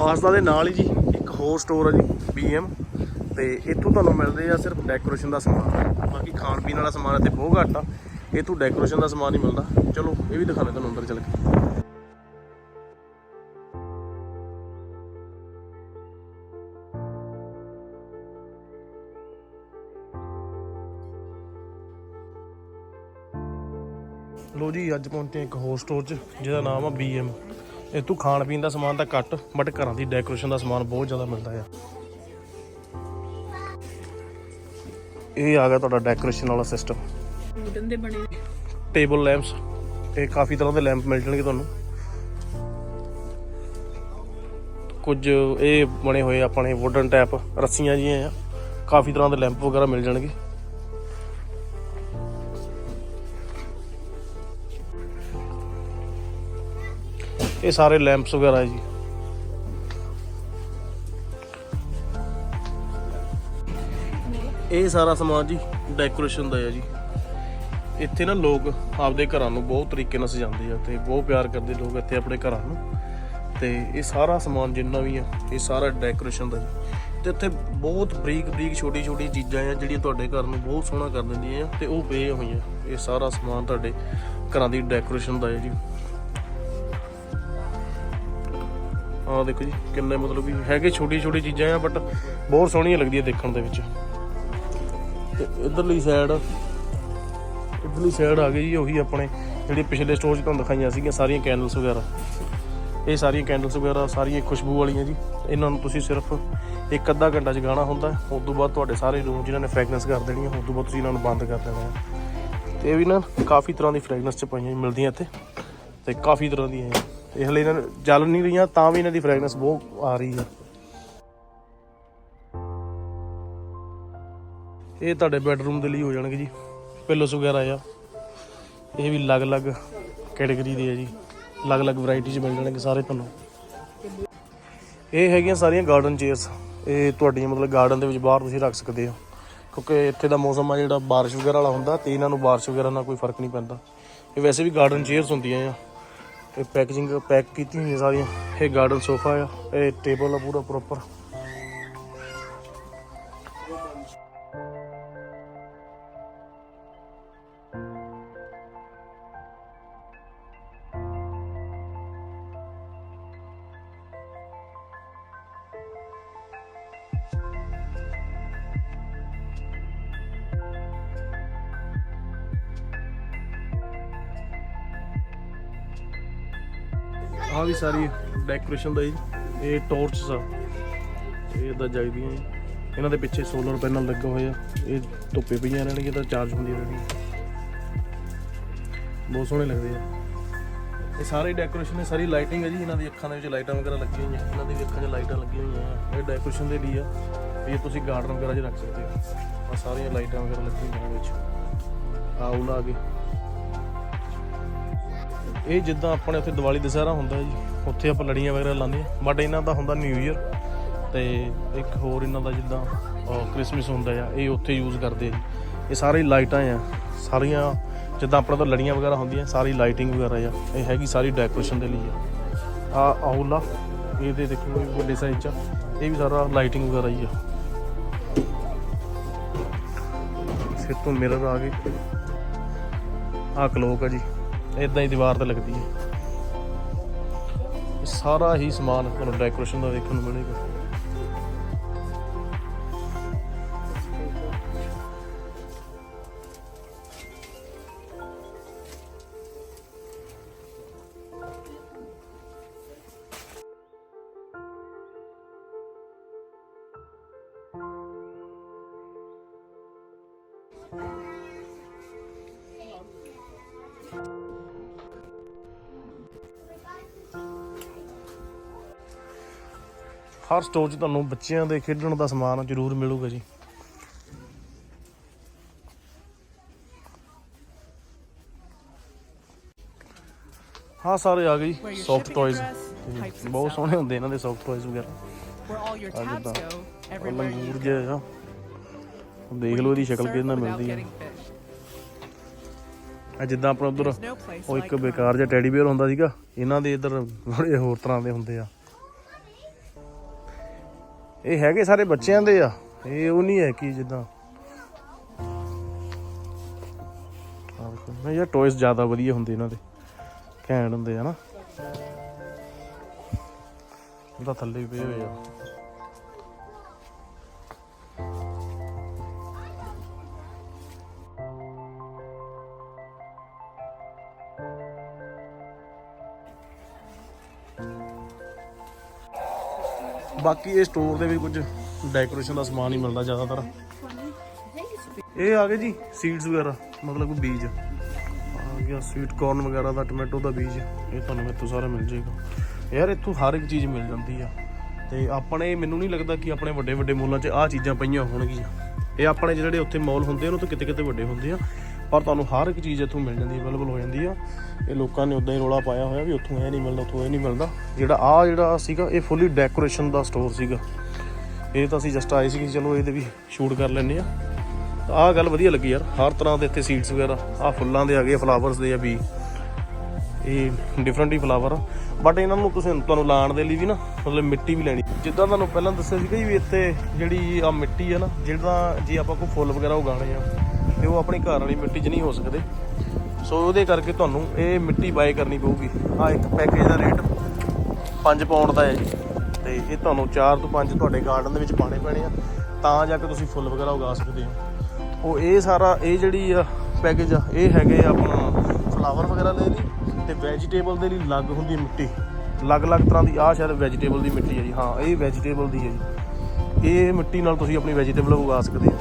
ਆਸਤਾ ਦੇ ਨਾਲ ਹੀ ਜੀ, ਇੱਕ ਹੋਰ ਸਟੋਰ ਆ ਜੀ BM ਤੇ ਇੱਥੋਂ ਤੁਹਾਨੂੰ ਮਿਲਦੇ ਆ ਸਿਰਫ ਡੈਕੋਰੇਸ਼ਨ ਦਾ ਸਮਾਨ। ਬਾਕੀ ਖਾਣ ਪੀਣ ਵਾਲਾ ਸਮਾਨ ਇੱਥੇ ਬਹੁਤ ਘੱਟ ਆ। ਇੱਥੋਂ ਡੈਕੋਰੇਸ਼ਨ ਦਾ ਸਮਾਨ ਹੀ ਮਿਲਦਾ। ਚਲੋ, ਇਹ ਵੀ ਦਿਖਾਣੇ ਤੁਹਾਨੂੰ ਅੰਦਰ ਚੱਲ ਕੇ। ਲੋ ਜੀ, ਅੱਜ ਪਹੁੰਚੇ ਇੱਕ ਹੋਰ ਸਟੋਰ 'ਚ, ਜਿਹਦਾ ਨਾਮ ਆ BM ਇੱਥੋਂ ਖਾਣ ਪੀਣ ਦਾ ਸਮਾਨ ਤਾਂ ਘੱਟ ਬਟ ਘਰਾਂ ਦੀ ਡੈਕੋਰੇਸ਼ਨ ਦਾ ਸਮਾਨ ਬਹੁਤ ਜ਼ਿਆਦਾ ਮਿਲਦਾ ਆ। ਇਹ ਆ ਗਿਆ ਤੁਹਾਡਾ ਡੈਕੋਰੇਸ਼ਨ ਵਾਲਾ ਸਿਸਟਮ ਵੁਡਨ ਦੇ ਬਣੇ ਟੇਬਲ ਲੈਂਪਸ ਇਹ ਕਾਫੀ ਤਰ੍ਹਾਂ ਦੇ ਲੈਂਪ ਮਿਲ ਜਾਣਗੇ ਤੁਹਾਨੂੰ। ਕੁਝ ਇਹ ਬਣੇ ਹੋਏ ਆਪਣੇ ਵੁਡਨ ਟੈਪ ਰੱਸੀਆਂ ਜੀਆਂ ਆ। ਕਾਫੀ ਤਰ੍ਹਾਂ ਦੇ ਲੈਂਪ ਵਗੈਰਾ ਮਿਲ ਜਾਣਗੇ। ਇਹ ਸਾਰੇ ਲੈਂਪਸ ਵਗੈਰਾ ਹੈ ਜੀ। ਇਹ ਸਾਰਾ ਸਮਾਨ ਜੀ ਡੈਕੋਰੇਸ਼ਨ ਦਾ ਹੈ ਜੀ। ਇੱਥੇ ਨਾ ਲੋਕ ਆਪਦੇ ਘਰਾਂ ਨੂੰ ਬਹੁਤ ਤਰੀਕੇ ਨਾਲ ਸਜਾਉਂਦੇ ਆ ਤੇ ਬਹੁਤ ਪਿਆਰ ਕਰਦੇ ਲੋਕ ਇੱਥੇ ਆਪਣੇ ਘਰਾਂ ਨੂੰ। ਤੇ ਇਹ ਸਾਰਾ ਸਮਾਨ ਜਿੰਨਾ ਵੀ ਆ, ਇਹ ਸਾਰਾ ਡੈਕੋਰੇਸ਼ਨ ਦਾ ਜੀ। ਤੇ ਇੱਥੇ ਬਹੁਤ ਬਰੀਕ ਬਰੀਕ ਛੋਟੀ ਛੋਟੀ ਚੀਜ਼ਾਂ ਆ ਜਿਹੜੀਆਂ ਤੁਹਾਡੇ ਘਰ ਨੂੰ ਬਹੁਤ ਸੋਹਣਾ ਕਰ ਦਿੰਦੀਆਂ ਆ ਤੇ ਉਹ ਪਏ ਹੋਈਆਂ। ਇਹ ਸਾਰਾ ਸਮਾਨ ਤੁਹਾਡੇ ਘਰਾਂ ਦੀ ਡੈਕੋਰੇਸ਼ਨ ਦਾ ਹੈ ਜੀ। ਆਹ ਦੇਖੋ ਜੀ, ਕਿੰਨੇ ਮਤਲਬ ਕਿ ਹੈਗੇ ਛੋਟੀ ਛੋਟੀ ਚੀਜ਼ਾਂ ਆ ਬਟ ਬਹੁਤ ਸੋਹਣੀਆਂ ਲੱਗਦੀਆਂ ਦੇਖਣ ਦੇ ਵਿੱਚ। ਤੇ ਇਧਰਲੀ ਸਾਈਡ ਇਧਰਲੀ ਸਾਈਡ ਆ ਗਈ ਜੀ, ਉਹੀ ਆਪਣੇ ਜਿਹੜੀ ਪਿਛਲੇ ਸਟੋਰ 'ਚ ਤੁਹਾਨੂੰ ਦਿਖਾਈਆਂ ਸੀਗੀਆਂ, ਸਾਰੀਆਂ ਕੈਂਡਲਸ ਵਗੈਰਾ। ਇਹ ਸਾਰੀਆਂ ਕੈਂਡਲਸ ਵਗੈਰਾ, ਸਾਰੀਆਂ ਖੁਸ਼ਬੂ ਵਾਲੀਆਂ ਜੀ। ਇਹਨਾਂ ਨੂੰ ਤੁਸੀਂ ਸਿਰਫ ਇੱਕ ਅੱਧਾ ਘੰਟਾ ਜਗਾਉਣਾ ਹੁੰਦਾ, ਉਸ ਤੋਂ ਬਾਅਦ ਤੁਹਾਡੇ ਸਾਰੇ ਰੂਮ ਜਿਨ੍ਹਾਂ ਨੇ ਫ੍ਰੈਗਨੈਂਸ ਕਰ ਦੇਣੀ ਹੈ ਉਸ ਤੋਂ ਬਾਅਦ ਤੁਸੀਂ ਇਹਨਾਂ ਨੂੰ ਬੰਦ ਕਰ ਦੇਣਾ ਹੈ ਤੇ ਇਹ ਵੀ ਨਾ ਕਾਫੀ ਤਰ੍ਹਾਂ ਦੀ ਫ੍ਰੈਗਨੈਂਸ ਚ ਪਾਈਆਂ ਮਿਲਦੀਆਂ ਇੱਥੇ। ਤੇ ਕਾਫੀ ਤਰ੍ਹਾਂ ਦੀਆਂ ਹੈ ਇਹ ਹਲੇ ਇਹਨਾਂ ਨੂੰ ਜਲ ਨਹੀਂ ਰਹੀਆਂ, ਤਾਂ ਵੀ ਇਹਨਾਂ ਦੀ ਫ੍ਰੈਗਨੈਂਸ ਬਹੁਤ ਆ ਰਹੀ ਹੈ। ਇਹ ਤੁਹਾਡੇ ਬੈਡਰੂਮ ਦੇ ਲਈ ਹੋ ਜਾਣਗੇ ਜੀ ਪਿਲੋਸ ਵਗੈਰਾ ਆ। ਇਹ ਵੀ ਅਲੱਗ-ਅਲੱਗ ਕੈਟਾਗਰੀ ਦੇ ਆ ਜੀ, ਅਲੱਗ-ਅਲੱਗ ਵੈਰਾਈਟੀ ਚ ਮਿਲ ਜਾਣਗੇ ਸਾਰੇ ਤੁਹਾਨੂੰ। ਇਹ ਹੈਗੀਆਂ ਸਾਰੀਆਂ ਗਾਰਡਨ ਚੇਅਰਸ ਇਹ ਤੁਹਾਡੀਆਂ ਮਤਲਬ ਗਾਰਡਨ ਦੇ ਵਿੱਚ ਬਾਹਰ ਤੁਸੀਂ ਰੱਖ ਸਕਦੇ ਹੋ। ਕਿਉਂਕਿ ਇੱਥੇ ਦਾ ਮੌਸਮ ਆ ਜਿਹੜਾ ਬਾਰਿਸ਼ ਵਗੈਰਾ ਵਾਲਾ ਹੁੰਦਾ, ਤੇ ਇਹਨਾਂ ਨੂੰ ਬਾਰਿਸ਼ ਵਗੈਰਾ ਨਾਲ ਕੋਈ ਫ਼ਰਕ ਨਹੀਂ ਪੈਂਦਾ। ਇਹ ਵੈਸੇ ਵੀ ਗਾਰਡਨ ਚੇਅਰਸ ਹੁੰਦੀਆਂ ਆ। ਇਹ ਪੈਕੇਜਿੰਗ ਪੈਕ ਕੀਤੀਆਂ ਹੋਈਆਂ ਸਾਰੀਆਂ ਇਹ ਗਾਰਡਨ ਸੋਫਾ ਆ, ਇਹ ਟੇਬਲ ਆ ਪੂਰਾ ਪ੍ਰੋਪਰ ਆਹ ਵੀ ਸਾਰੀ ਡੈਕੋਰੇਸ਼ਨ ਦਾ ਜੀ, ਇਹ ਟਾਰਚਸ ਆ। ਇਹ ਇਦਾਂ ਜਗਦੀਆਂ ਜੀ। ਇਹਨਾਂ ਦੇ ਪਿੱਛੇ ਸੋਲਰ ਪੈਨਲ ਲੱਗੇ ਹੋਏ ਆ। ਇਹ ਧੁੱਪੇ ਪਈਆਂ ਰਹਿਣਗੀਆਂ, ਤਾਂ ਚਾਰਜ ਹੁੰਦੀਆਂ ਰਹਿਣਗੀਆਂ ਬਹੁਤ ਸੋਹਣੇ ਲੱਗਦੇ ਆ। ਇਹ ਸਾਰੇ ਡੈਕੋਰੇਸ਼ਨ ਹੈ ਸਾਰੀ ਲਾਈਟਿੰਗ ਹੈ ਜੀ। ਇਹਨਾਂ ਦੀ ਅੱਖਾਂ ਦੇ ਵਿੱਚ ਲਾਈਟਾਂ ਵਗੈਰਾ ਲੱਗੀਆਂ ਹੋਈਆਂ। ਇਹਨਾਂ ਦੀ ਅੱਖਾਂ 'ਚ ਲਾਈਟਾਂ ਲੱਗੀਆਂ ਹੋਈਆਂ ਇਹ ਡੈਕੋਰੇਸ਼ਨ ਦੇ ਲਈ ਆ। ਵੀ ਇਹ ਤੁਸੀਂ ਗਾਰਡਨ ਵਗੈਰਾ 'ਚ ਰੱਖ ਸਕਦੇ ਹੋ। ਆ ਸਾਰੀਆਂ ਲਾਈਟਾਂ ਵਗੈਰਾ ਲੱਗੀਆਂ ਹੋਈਆਂ ਵਿੱਚ। ਆ ਉਹ ਆ ਗਏ। ਇਹ ਜਿੱਦਾਂ ਆਪਣੇ ਉੱਥੇ ਦੀਵਾਲੀ ਦੁਸਹਿਰਾ ਹੁੰਦਾ ਜੀ, ਉੱਥੇ ਆਪਾਂ ਲੜੀਆਂ ਵਗੈਰਾ ਲਾਉਂਦੇ ਆ ਬਟ ਇਹਨਾਂ ਦਾ ਹੁੰਦਾ ਨਿਊ ਇਅਰ ਤੇ ਇੱਕ ਹੋਰ ਇਹਨਾਂ ਦਾ ਜਿੱਦਾਂ ਕ੍ਰਿਸਮਸ ਹੁੰਦਾ ਆ, ਇਹ ਉੱਥੇ ਯੂਜ਼ ਕਰਦੇ ਆ ਇਹ ਸਾਰੇ ਲਾਈਟਾਂ ਆ, ਸਾਰੀਆਂ ਜਿੱਦਾਂ ਆਪਣੇ ਤੋਂ ਲੜੀਆਂ ਵਗੈਰਾ ਹੁੰਦੀਆਂ, ਸਾਰੀ ਲਾਈਟਿੰਗ ਵਗੈਰਾ ਆ, ਇਹ ਹੈਗੀ ਸਾਰੀ ਡੈਕੋਰੇਸ਼ਨ ਦੇ ਲਈ ਆ। ਆ ਆਉਲਾ, ਇਹਦੇ ਦੇਖੋ ਇਹ ਵੱਡੇ ਸਾਈਜ਼ ਚ ਆ। ਇਹ ਵੀ ਸਾਰਾ ਲਾਈਟਿੰਗ ਵਗੈਰਾ ਹੀ ਆ। ਫਿਰ ਤੋਂ ਮਿਰਰ ਆ ਗਏ। ਆ ਕਲੋਕ ਆ ਜੀ। ਇਦਾਂ ਹੀ ਦੀਵਾਰ ਤੇ ਲੱਗਦੀ ਹੈ। ਸਾਰਾ ਹੀ ਸਮਾਨ ਤੁਹਾਨੂੰ ਡੈਕੋਰੇਸ਼ਨ ਦਾ ਦੇਖਣ ਨੂੰ ਮਿਲੇਗਾ। ਹਰ ਸਟੋਰ 'ਚ ਤੁਹਾਨੂੰ ਬੱਚਿਆਂ ਦੇ ਖੇਡਣ ਦਾ ਸਮਾਨ ਜ਼ਰੂਰ ਮਿਲੂਗਾ ਜੀ ਹਾਂ ਸਾਰੇ ਆ ਗਈ ਸੌਫਟ ਟੌਇਜ਼ ਬਹੁਤ. ਸੋਹਣੇ ਹੁੰਦੇ ਇਹਨਾਂ ਦੇ ਸੌਫਟ ਟੌਇਜ਼ ਵਗੈਰਾ ਆ ਜਿੱਦਾਂ ਲੰਗੂਰ. ਜਿਹਾ ਆ ਦੇਖ ਲਓ ਇਹਦੀ ਸ਼ਕਲ without ਮਿਲਦੀ ਹੈ. ਆ ਜਿੱਦਾਂ ਆਪਣਾ ਉਧਰ ਉਹ ਇੱਕ. ਬੇਕਾਰ ਜਿਹਾ ਟੈਡੀ ਬੀਅਰ ਹੁੰਦਾ ਸੀਗਾ ਇਹਨਾਂ ਦੇ ਇੱਧਰ ਬੜੇ ਹੋਰ ਤਰ੍ਹਾਂ ਦੇ ਹੁੰਦੇ ਆ ਇਹ ਹੈਗੇ ਸਾਰੇ ਬੱਚਿਆਂ ਦੇ ਆ। ਇਹ ਉਹ ਨਹੀਂ ਹੈ ਕਿ ਜਿੱਦਾਂ। ਆਹ ਯਾਰ ਟੌਇਸ ਜ਼ਿਆਦਾ ਵਧੀਆ ਹੁੰਦੇ ਇਹਨਾਂ ਦੇ। ਘੈਂਟ ਹੁੰਦੇ ਆ ਨਾ। ਉਹਦਾ ਥੱਲੇ ਪਏ ਹੋਏ ਆ। ਬਾਕੀ ਇਹ ਸਟੋਰ ਦੇ ਵਿੱਚ ਕੁਝ ਡੈਕੋਰੇਸ਼ਨ ਦਾ ਸਮਾਨ ਹੀ ਮਿਲਦਾ ਜ਼ਿਆਦਾਤਰ। ਇਹ ਆ ਗਏ ਜੀ ਸੀਡਸ ਵਗੈਰਾ ਮਤਲਬ ਕੋਈ ਬੀਜ। ਆ ਗਿਆ ਸਵੀਟ ਕਾਰਨ ਵਗੈਰਾ ਦਾ ਟੋਮੈਟੋ ਦਾ ਬੀਜ। ਇਹ ਤੁਹਾਨੂੰ ਇੱਥੋਂ ਸਾਰਾ ਮਿਲ ਜਾਏਗਾ। ਯਾਰ ਇੱਥੋਂ ਹਰ ਇੱਕ ਚੀਜ਼ ਮਿਲ ਜਾਂਦੀ ਆ। ਤੇ ਆਪਣੇ ਮੈਨੂੰ ਨਹੀਂ ਲੱਗਦਾ ਕਿ ਆਪਣੇ ਵੱਡੇ ਵੱਡੇ ਮੋਲਾਂ 'ਚ ਆਹ ਚੀਜ਼ਾਂ ਪਈਆਂ ਹੋਣਗੀਆਂ। ਇਹ ਆਪਣੇ ਜਿਹੜੇ ਉੱਥੇ ਮੋਲ ਹੁੰਦੇ ਆ, ਉਹਨਾਂ ਤੋਂ ਕਿਤੇ ਕਿਤੇ ਵੱਡੇ ਹੁੰਦੇ ਆ। ਪਰ ਤੁਹਾਨੂੰ ਹਰ ਇੱਕ ਚੀਜ਼ ਇੱਥੋਂ ਮਿਲ ਜਾਂਦੀ, ਅਵੇਲੇਬਲ ਹੋ ਜਾਂਦੀ ਆ। ਇਹ ਲੋਕਾਂ ਨੇ ਉਦਾਂ ਹੀ ਰੋਲਾ ਪਾਇਆ ਹੋਇਆ ਵੀ ਉੱਥੋਂ ਇਹ ਨਹੀਂ ਮਿਲਦਾ, ਉੱਥੋਂ ਇਹ ਨਹੀਂ ਮਿਲਦਾ। ਜਿਹੜਾ ਆ ਜਿਹੜਾ ਸੀਗਾ, ਇਹ ਫੁੱਲੀ ਡੈਕੋਰੇਸ਼ਨ ਦਾ ਸਟੋਰ ਸੀਗਾ। ਇਹ ਤਾਂ ਅਸੀਂ ਜਸਟ ਆਏ ਸੀ ਕਿ ਚਲੋ ਇਹਦੇ ਵੀ ਸ਼ੂਟ ਕਰ ਲੈਂਦੇ ਆ। ਤਾਂ ਆਹ ਗੱਲ ਵਧੀਆ ਲੱਗੀ ਯਾਰ, ਹਰ ਤਰ੍ਹਾਂ ਦੇ ਇੱਥੇ ਸੀਡਸ ਵਗੈਰਾ, ਆਹ ਫੁੱਲਾਂ ਦੇ ਆ ਗਏ ਫਲਾਵਰਸ ਦੇ ਆ ਵੀ ਇਹ ਡਿਫਰੈਂਟ ਹੀ ਫਲਾਵਰ ਆ। ਬਟ ਇਹਨਾਂ ਨੂੰ ਤੁਸੀਂ ਤੁਹਾਨੂੰ ਲਾਉਣ ਦੇ ਲਈ ਵੀ ਨਾ, ਮਤਲਬ ਮਿੱਟੀ ਵੀ ਲੈਣੀ। ਜਿੱਦਾਂ ਤੁਹਾਨੂੰ ਪਹਿਲਾਂ ਦੱਸਿਆ ਸੀਗਾ ਜੀ ਵੀ ਇੱਥੇ ਜਿਹੜੀ ਆ ਮਿੱਟੀ ਆ ਨਾ, ਜਿਹੜਾ ਜੇ ਆਪਾਂ ਕੋਈ ਫੁੱਲ ਵਗੈਰਾ ਉਗਾਣੇ ਆ ਤੇ ਉਹ ਆਪਣੀ ਘਰ ਵਾਲੀ ਮਿੱਟੀ 'ਚ ਨਹੀਂ ਹੋ ਸਕਦੇ। ਸੋ ਉਹਦੇ ਕਰਕੇ ਤੁਹਾਨੂੰ ਇਹ ਮਿੱਟੀ ਬਾਏ ਕਰਨੀ ਪਊਗੀ। ਆ ਇੱਕ ਪੈਕੇਜ ਦਾ ਰੇਟ 5 ਪਾਉਂਡ ਦਾ ਹੈ ਜੀ। ਤੇ ਇਹ ਤੁਹਾਨੂੰ 4 ਤੋਂ 5 ਤੁਹਾਡੇ ਗਾਰਡਨ ਦੇ ਵਿੱਚ ਪਾਣੇ ਪੈਣੇ ਆ। ਤਾਂ ਜਾ ਕੇ ਤੁਸੀਂ ਫੁੱਲ ਵਗੈਰਾ ਉਗਾ ਸਕਦੇ ਹੋ। ਉਹ ਇਹ ਸਾਰਾ, ਇਹ ਜਿਹੜੀ ਆ ਪੈਕੇਜ ਆ, ਇਹ ਹੈਗੇ ਆ ਆਪਣਾ ਫਲਾਵਰ ਵਗੈਰਾ ਦੇ ਲਈ ਤੇ ਵੈਜੀਟੇਬਲ ਦੇ ਲਈ ਅਲੱਗ ਹੁੰਦੀ ਮਿੱਟੀ। ਅਲੱਗ-ਅਲੱਗ ਤਰ੍ਹਾਂ ਦੀ ਆ ਸ਼ਾਇਦ ਵੈਜੀਟੇਬਲ ਦੀ ਮਿੱਟੀ ਹੈ ਜੀ। ਹਾਂ, ਇਹ ਵੈਜੀਟੇਬਲ ਦੀ ਹੈ ਜੀ। ਇਹ ਮਿੱਟੀ ਨਾਲ ਤੁਸੀਂ ਆਪਣੀ ਵੈਜੀਟੇਬਲ ਉਗਾ ਸਕਦੇ ਹੋ।